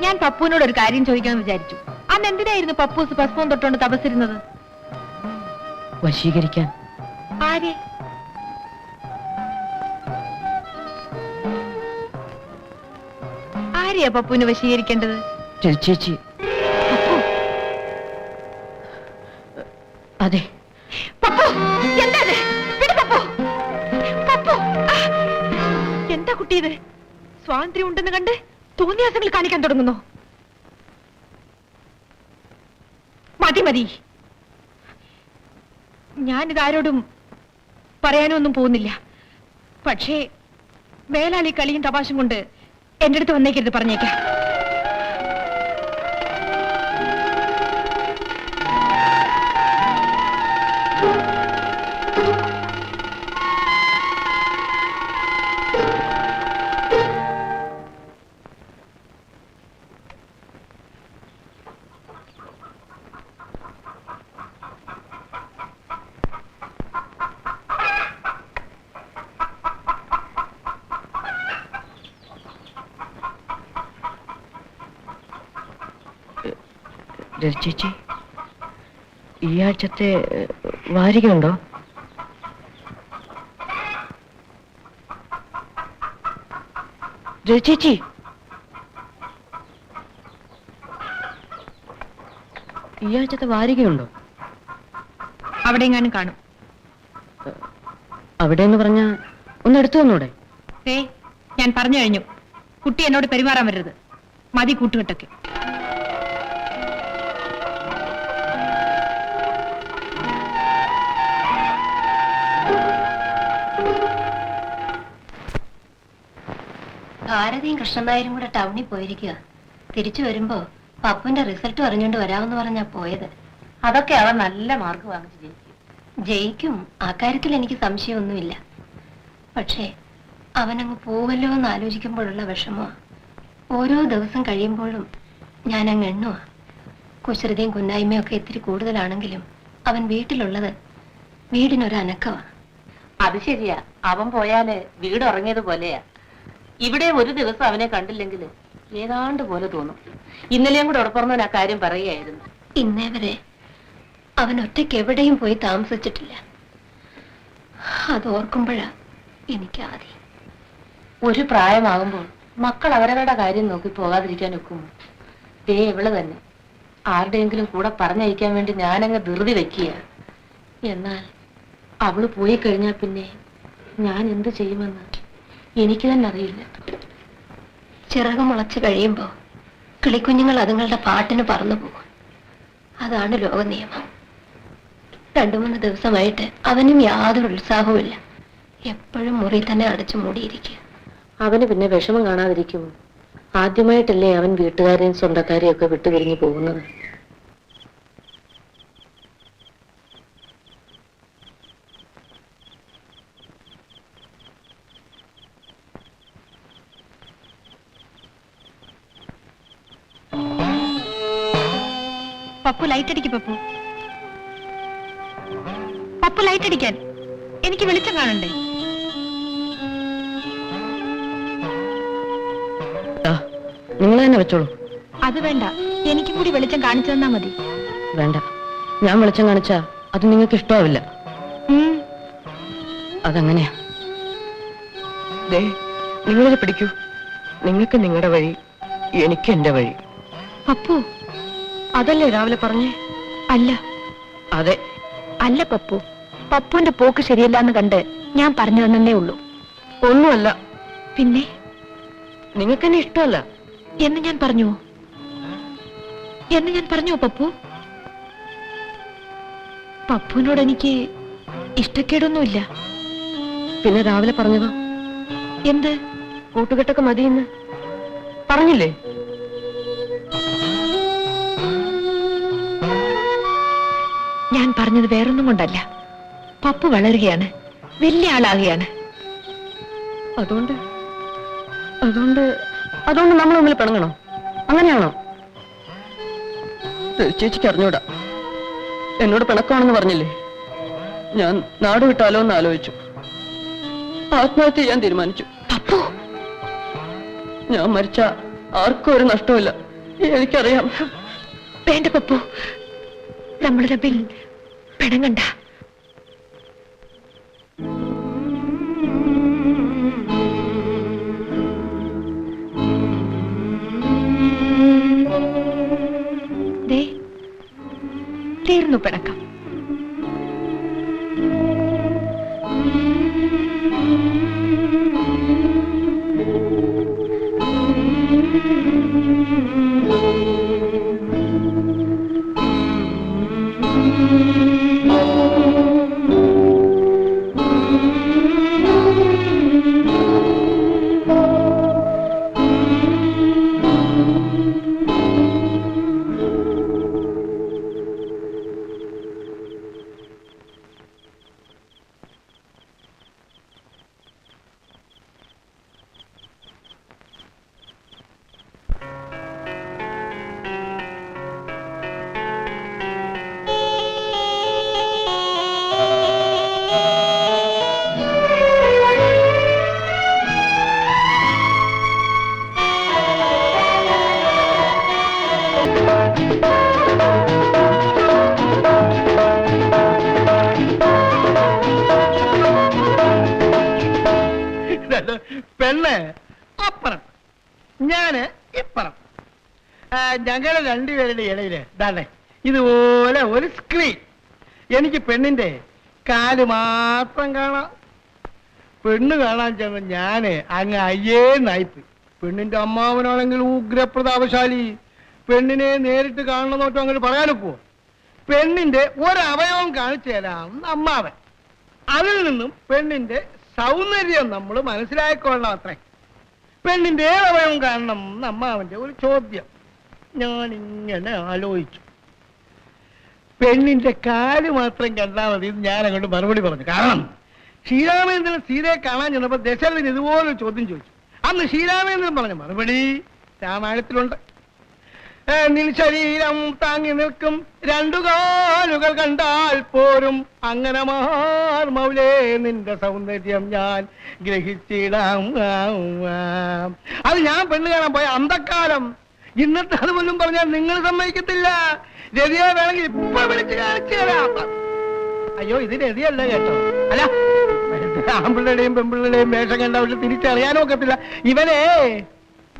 ഞാൻ പപ്പുവിനോട് ഒരു കാര്യം ചോദിക്കാമെന്ന് വിചാരിച്ചു. അന്ന് എന്തിനായിരുന്നു പപ്പൂസ് ഭസ്മം തൊട്ടുകൊണ്ട് തപസ്സിരുന്നത്? വശീകരിക്കാൻ. ആരെ? ആരെയാ പപ്പുവിനെ വശീകരിക്കേണ്ടത്? ചേച്ചി. അതെ. പപ്പു! എന്താ ഇത്? വിട് പപ്പു! പപ്പു! എന്താ കുട്ടി ഇത്? സ്വാതന്ത്ര്യം ഉണ്ടെന്ന് കണ്ട് തോന്നിയാസങ്ങൾ കാണിക്കാൻ തുടങ്ങുന്നു. മതി മതി. ഞാനിത് ആരോടും പറയാനൊന്നും പോകുന്നില്ല. പക്ഷേ വേലാളി കളിയും തപാശം കൊണ്ട് എന്റെ അടുത്ത് വന്നേക്കരുത് പറഞ്ഞേക്കാം. ചേച്ചി ഈ ആഴ്ചത്തെ വാരികയുണ്ടോ? ചേച്ചി. ഈ ആഴ്ചത്തെ വാരികയുണ്ടോ? അവിടെ എങ്ങാനും കാണും. അവിടെ എന്ന് പറഞ്ഞാ ഒന്ന് എടുത്തു വന്നൂടെ? ഏ ഞാൻ പറഞ്ഞു കഴിഞ്ഞു. കുട്ടി എന്നോട് പെരുമാറാൻ വരരുത്. മതി കൂട്ടുകെട്ടൊക്കെ. ഭാരതിയും കൃഷ്ണനായരും കൂടെ ടൗണിൽ പോയിരിക്കുക തിരിച്ചു വരുമ്പോ പപ്പുന്റെ റിസൾട്ട് അറിഞ്ഞുകൊണ്ട് വരാമെന്ന് പറഞ്ഞാ പോയത്. അതൊക്കെ അവൻ നല്ല മാർക്ക് വാങ്ങിച്ചു ജയിക്കും. ജയിക്കും. ആ കാര്യത്തിൽ എനിക്ക് സംശയമൊന്നുമില്ല. പക്ഷേ അവനങ്ങ് പോവല്ലോ എന്ന് ആലോചിക്കുമ്പോഴുള്ള വിഷമോ ഓരോ ദിവസം കഴിയുമ്പോഴും ഞാൻ അങ്ങ് എണ്ണുവാ. കുശ്രതയും കുന്നായ്മയും ഒക്കെ ഇത്തിരി കൂടുതലാണെങ്കിലും അവൻ വീട്ടിലുള്ളത് വീടിനൊരു അത് ശരിയാ. അവൻ പോയാൽ വീട് ഉറങ്ങിയത് പോലെയാ. ഇവിടെ ഒരു ദിവസം അവനെ കണ്ടില്ലെങ്കിൽ ഏതാണ്ട് പോലെ തോന്നും. ഇന്നലെയും കൂടെ ഉടപ്പറന്നവൻ ആ കാര്യം പറയുകയായിരുന്നു. ഇന്നേ വരെ അവൻ ഒറ്റയ്ക്ക് എവിടെയും പോയി താമസിച്ചിട്ടില്ല. അത് ഓർക്കുമ്പോഴാ എനിക്ക് ആദ്യം ഒരു പ്രായമാകുമ്പോൾ മക്കൾ അവരവരുടെ കാര്യം നോക്കി പോകാതിരിക്കാൻ ഒക്കുമോ? ദേ ഇവൾ തന്നെ. ആരുടെയെങ്കിലും കൂടെ പറഞ്ഞയക്കാൻ വേണ്ടി ഞാനങ്ങ് ധൃതി വെക്കുക എന്നാൽ അവൾ പോയി കഴിഞ്ഞാൽ പിന്നെ ഞാൻ എന്ത് ചെയ്യുമെന്ന്? എനിക്ക് തന്നെ അറിയില്ല. ചിറക് മുളച്ച് കഴിയുമ്പോ കിളിക്കുഞ്ഞുങ്ങൾ അതുങ്ങളുടെ പാട്ടിന് പറന്നു പോകും. അതാണ് ലോക നിയമം രണ്ടു മൂന്ന് ദിവസമായിട്ട് അവനും യാതൊരു ഉത്സാഹവുമില്ല. എപ്പോഴും മുറി തന്നെ അടച്ചു മൂടിയിരിക്കുക. അവന് പിന്നെ വിഷമം കാണാതിരിക്കുമോ? ആദ്യമായിട്ടല്ലേ അവൻ വീട്ടുകാരെയും സ്വന്തക്കാരെയും ഒക്കെ വിട്ടുപിരിഞ്ഞു പോകുന്നത്. പപ്പു ലൈറ്റ് അടിക്ക് പപ്പു. പപ്പു ലൈറ്റ് അടിക്കാൻ എനിക്ക് വെളിച്ചം കാണണ്ടേ? നിങ്ങൾ തന്നെ വെച്ചോളൂ. അത് വേണ്ട. എനിക്കും കൂടി വെളിച്ചം കാണിച്ചു തന്നാ മതി. വേണ്ട. ഞാൻ വെളിച്ചം കാണിച്ചാ അത് നിങ്ങൾക്ക് ഇഷ്ടമാവില്ല. ഉം, അതങ്ങനെയാ. ദേ നിങ്ങളിത് പിടിക്കൂ. നിങ്ങൾക്ക് നിങ്ങളുടെ വഴി എനിക്ക് എന്റെ വഴി. പപ്പു അതല്ലേ രാവിലെ പറഞ്ഞേ? അല്ല. അതെ. അല്ല പപ്പു. പപ്പുവിന്റെ പോക്ക് ശരിയല്ല എന്ന് കണ്ട് ഞാൻ പറഞ്ഞു തന്നേ ഉള്ളൂ. ഒന്നുമല്ല. പിന്നെ? നിങ്ങൾക്ക് എന്നെ ഇഷ്ടമല്ല. എന്ന് ഞാൻ പറഞ്ഞു. എന്ന് ഞാൻ പറഞ്ഞു പപ്പു. പപ്പുവിനോട് എനിക്ക് ഇഷ്ടക്കേടൊന്നുമില്ല. പിന്നെ രാവിലെ പറഞ്ഞതോ? എന്ത്? കൂട്ടുകെട്ടൊക്കെ മതിയെന്ന്. പറഞ്ഞില്ലേ? ഞാൻ പറഞ്ഞത് വേറൊന്നും കൊണ്ടല്ല. പപ്പു വളരുകയാണ്. വലിയ ആളാകുകയാണ്. അതുകൊണ്ട് അതുകൊണ്ട് അതുകൊണ്ട് നമ്മൾ തമ്മിൽ പിണങ്ങണോ? അങ്ങനെയാണോ? ചേച്ചിക്ക് അറിഞ്ഞൂടാ. എന്നോട് പിണക്കമാണെന്ന് പറഞ്ഞില്ലേ? ഞാൻ നാട് വിട്ടാലോ എന്ന് ആലോചിച്ചു. ആത്മഹത്യ ചെയ്യാൻ തീരുമാനിച്ചു. പപ്പു! ഞാൻ മരിച്ച ആർക്കും ഒരു നഷ്ടമില്ല എനിക്കറിയാം. വേണ്ട പപ്പു. നമ്മൾ തമ്മിൽ പിണങ്ങണ്ട തീർന്നു പിണക്കം. പെണ്ണ് അപ്പുറം. ഞാൻ ഇപ്പുറം. ഞങ്ങൾ രണ്ടുപേരുടെ ഇടയിൽ ഇതാണ് ഇതുപോലെ ഒരു സ്ക്രീൻ എനിക്ക് പെണ്ണിന്റെ കാൽ മാത്രം കാണാം. പെണ്ണ് കാണാൻ ചെന്ന ഞാൻ അങ്ങ് അയ്യേ നായിപ്പ് പെണ്ണിന്റെ അമ്മാവനാണെങ്കിൽ ഉഗ്രപ്രതാപശാലി. പെണ്ണിനെ നേരിട്ട് കാണണമെന്നോട്ടോ അങ്ങനെ പറയാനൊക്കുവോ പെണ്ണിന്റെ ഒരവയവം കാണിച്ചു തരാം അമ്മാവൻ. അതിൽ നിന്നും പെണ്ണിന്റെ സൗന്ദര്യം നമ്മൾ മനസ്സിലാക്കിക്കൊള്ളാം അത്രേ. പെണ്ണിന്റെ ഏതവയവം കാണണം എന്ന് ഒരു ചോദ്യം. ഞാൻ ഇങ്ങനെ ആലോചിച്ചു. പെണ്ണിന്റെ കാൽ മാത്രം കണ്ടാൽ മതി എന്ന് ഞാൻ അങ്ങോട്ട് മറുപടി പറഞ്ഞു. കാരണം ശ്രീരാമേന്ദ്രൻ സീതയെ കാണാൻ ചെന്നപ്പോ ദശരഥൻ ഇതുപോലെ ചോദ്യം ചോദിച്ചു. അന്ന് ശ്രീരാമേന്ദ്രൻ പറഞ്ഞു മറുപടി രാമായണത്തിലുണ്ട്. നിൻ ശരീരം താങ്ങി നിൽക്കും. രണ്ടു കാലുകൾ കണ്ടാൽ പോരും. അങ്ങനെ മാർമൗലേ നിന്റെ സൗന്ദര്യം ഞാൻ ഗ്രഹിച്ചിടാം. അത് ഞാൻ പെണ്ണ് കാണാൻ പോയ അന്തക്കാലം ഇന്നത്തെ അത് പോലും പറഞ്ഞാൽ നിങ്ങൾ സമ്മതിക്കത്തില്ല. രതിയെ വേണമെങ്കിൽ ഇപ്പൊ വിളിച്ച് കാണിച്ചു തരാം. അയ്യോ ഇത് രതിയല്ല കേട്ടോ. അല്ല ആമ്പിള്ളയുടെയും പെമ്പിള്ളയുടെയും വേഷം കണ്ട അവർ തിരിച്ചറിയാനും ഒക്കത്തില്ല ഇവനെ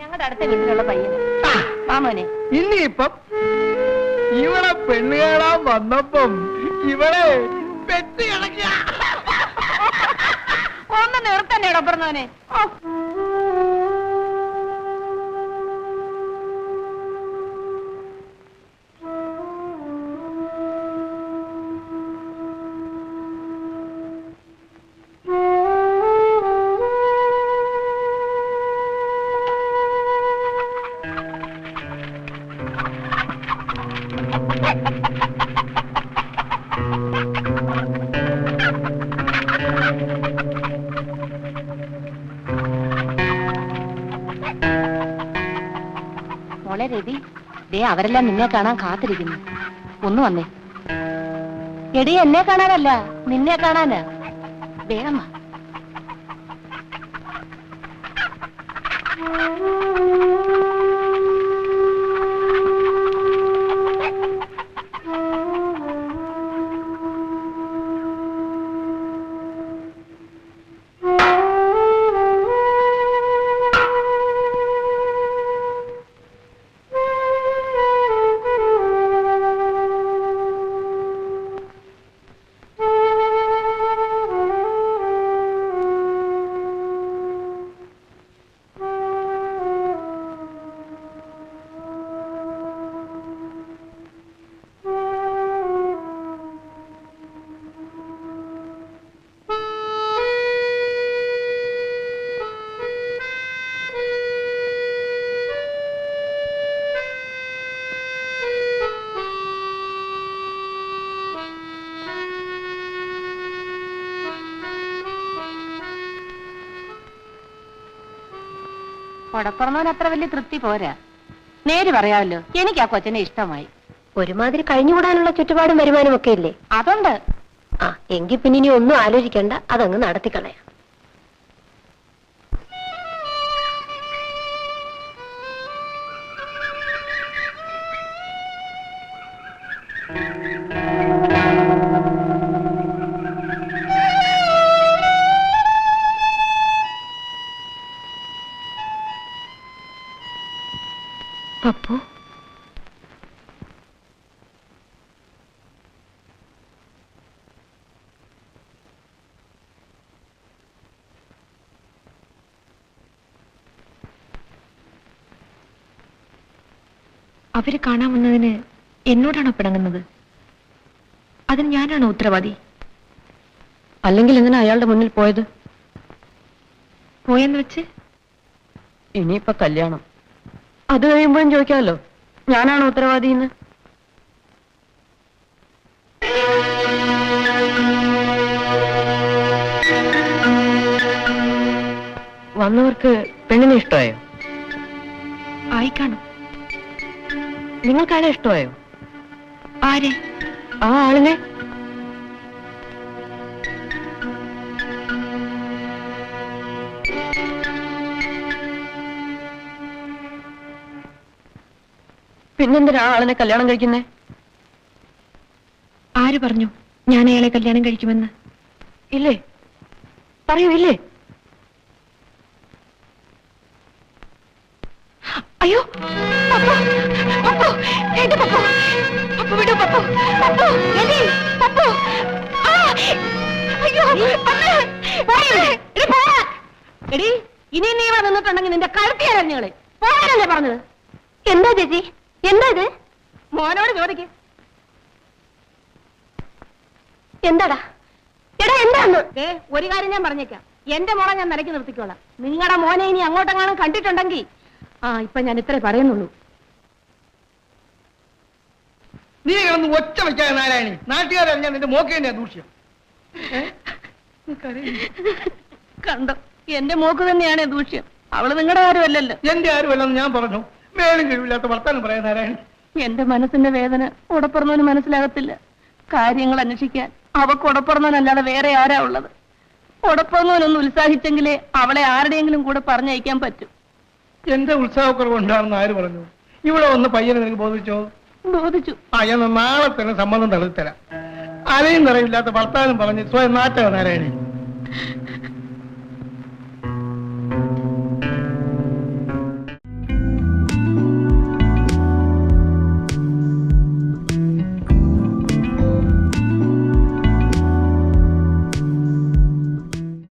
ഞങ്ങളുടെ അടുത്ത വീട്ടിലുള്ള പയ്യൻ മാമോനെ ഇനിയിപ്പം ഇവളെ പെണ്ണ് കാണാൻ വന്നപ്പം ഇവളെ പെറ്റ് കിടക്കുക. ഒന്ന് നിർത്തന്നെ ഇടപ്പുറന്നവനെ മോളെ രവി ദേ അവരെല്ലാം നിന്നെ കാണാൻ കാത്തിരിക്കുന്നു. ഒന്ന് വന്നേ. എടി എന്നെ കാണാനല്ല നിന്നെ കാണാനാ. വേഗം വാ. അത്ര വലിയ തൃപ്തി പോരാ. നേര് പറയാമല്ലോ എനിക്ക് ആ കൊച്ചനെ ഇഷ്ടമായി. ഒരുമാതിരി കഴിഞ്ഞുകൂടാനുള്ള ചുറ്റുപാടും വരുമാനമൊക്കെ ഇല്ലേ? അതുണ്ട്. ആ എങ്കിൽ പിന്നെ ഇനി ഒന്നും ആലോചിക്കണ്ട അതങ്ങ് നടത്തിക്കളയാം. അവർ കാണാൻ വന്നതിന് എന്നോടാണോ പിണങ്ങുന്നത്? അതിന് ഞാനാണോ ഉത്തരവാദി? അല്ലെങ്കിൽ എന്തിനാ അയാളുടെ മുന്നിൽ പോയത്? പോയെന്ന് വെച്ച്? ഇനിയിപ്പൊ കല്യാണം. അത് കഴിയുമ്പോഴും ചോദിക്കാമല്ലോ. ഞാനാണോ ഉത്തരവാദി എന്ന് വന്നവർക്ക് പെണ്ണിനെ ഇഷ്ടമായോ? ആയിക്കാണും. നിങ്ങൾക്ക് അയാളെ ഇഷ്ടമായോ? ആരെ? ആ ആളിനെ. പിന്നെന്തിനാ ആളിനെ കല്യാണം കഴിക്കുന്നേ? ആര് പറഞ്ഞു ഞാൻ അയാളെ കല്യാണം കഴിക്കുമെന്ന്? ഇല്ലേ? പറയൂ ഇല്ലേ? അയ്യോ പപ്പു പപ്പു എന്റെ പപ്പു. പപ്പു വിടൂ പപ്പു. പപ്പു എലി പപ്പു. ആ അയ്യോ അമ്മേ എടി പോ. എടി ഇനി നീ ഇവിടെ നിന്നിട്ടുണ്ടെങ്കിൽ നിന്റെ കഴുത്തി അരഞ്ഞുകളെ പോകാനല്ലേ പറഞ്ഞത്? എന്താ ചേച്ചി? എന്താ ഇത്? മോനോട് ചോദിക്ക്. എന്താടാ? എടാ എന്താന്ന് ഒരു കാര്യം ഞാൻ പറഞ്ഞേക്കാം. എന്റെ മോളെ ഞാൻ നിലയ്ക്ക് നിർത്തിക്കോളാം. നിങ്ങളുടെ മോനെ ഇനി അങ്ങോട്ടെങ്ങാനും കണ്ടിട്ടുണ്ടെങ്കിൽ ആ ഇപ്പൊ ഞാൻ ഇത്രേ പറയുന്നുള്ളൂ. നീ കിടന്ന് ഒച്ച വെച്ചാൽ നാരായണി. നാട്ടുകാരറിഞ്ഞാൽ നിന്റെ മോക്കേന്റെ ദൂഷ്യം. കണ്ടോ? എന്റെ മോക്ക് തന്നെയാണ് ദൂഷ്യം. അവൾ നിങ്ങളുടെ കാര്യമല്ലല്ലോ എന്റെ ആരുമല്ലെന്ന് ഞാൻ പറഞ്ഞു. മേലും കഴിവില്ലാത്ത വർത്താനം പറയാൻ നാരായണി. എന്റെ മനസ്സിന്റെ വേദന ഉടപ്പറന്നവന് മനസ്സിലാകത്തില്ല. കാര്യങ്ങൾ അന്വേഷിക്കാൻ അവക്ക് ഉടപ്പറന്നവനല്ലാതെ വേറെ ആരാ ഉള്ളത്? ഉടപ്പറന്നവനൊന്ന് ഉത്സാഹിച്ചെങ്കിലേ അവളെ ആരുടെയെങ്കിലും കൂടെ പറഞ്ഞയക്കാൻ പറ്റും. എന്റെ ഉത്സാഹക്കുറവുണ്ടാണെന്ന് ആര് പറഞ്ഞു? ഇവിടെ വന്ന് പയ്യനെ നിനക്ക് ബോധിച്ചോ ബോധിച്ചു. ആ ഞാൻ നാളെ തന്നെ സമ്മതം തളർത്തരാം അലയും നിറയില്ലാത്ത ഭർത്താവിനും പറഞ്ഞ് സ്വയം നാറ്റ നാരായണി.